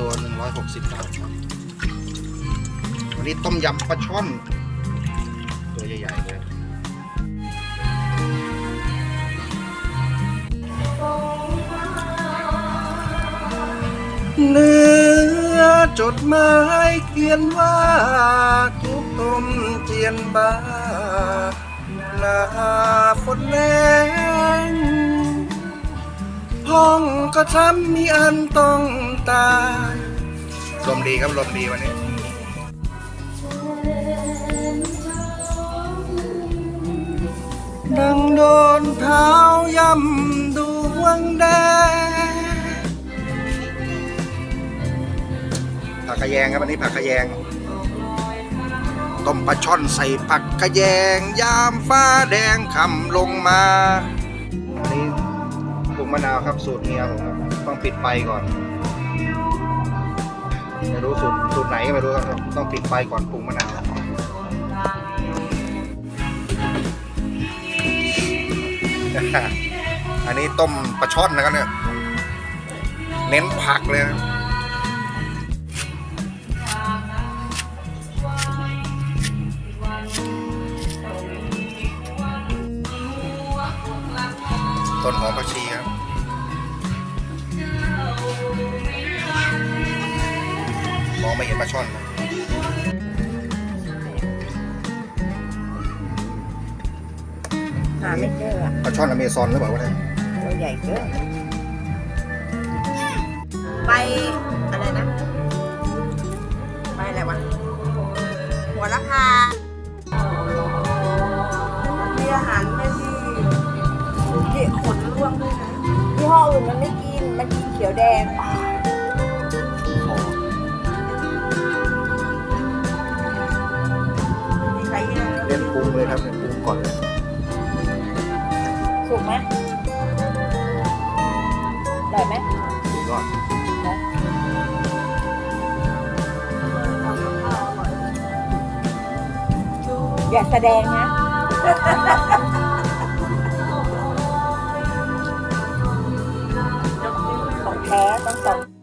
ตัว 160 บาทครับวันนี้ต้มยำปลาช่อน ตัวใหญ่ๆเลยเนื้อจดหมายเขียนว่าทุกตมเจียนบา ห้องก็ทำมีอันต้องตายลมดีครับลมดีวันนี้ ดังโดนเท้าย่ำดวงแดงผักกระแยงครับอันนี้ผักกระแยงต้มปลาช่อนใส่ผักกระแยง ยามฟ้าแดงคำลงมาอันนี้ปรุง มะนาวครับ สูตรเมียผมครับต้องปิดไฟก่อนไม่รู้สูตรสูตรไหนก็ไม่รู้ครับต้องปิดไฟก่อนปรุงมะนาวอันนี้ต้มปลาช่อนนะครับเนี่ยเน้นผักเลยนะต้นหอมผักชีครับ องไม่เห็นปลาช่อนนะหาไม่เจออะปลาช่อนอเมซอนหรือเปล่าวะเนี่ยตัวใหญ่เกินไปอะไรนะ ไปอะไรวะ หัวละพามีอาหารไม่ที่เด็กขนร่วงด้วยนะยี่ห้ออื่นมันไม่กิน มันกินเขียวแดง รุงเลยครับเล่นปรุงก่อนเลยสุกไหมได้ไหมปรุงก่อนอย่าแสดงนะ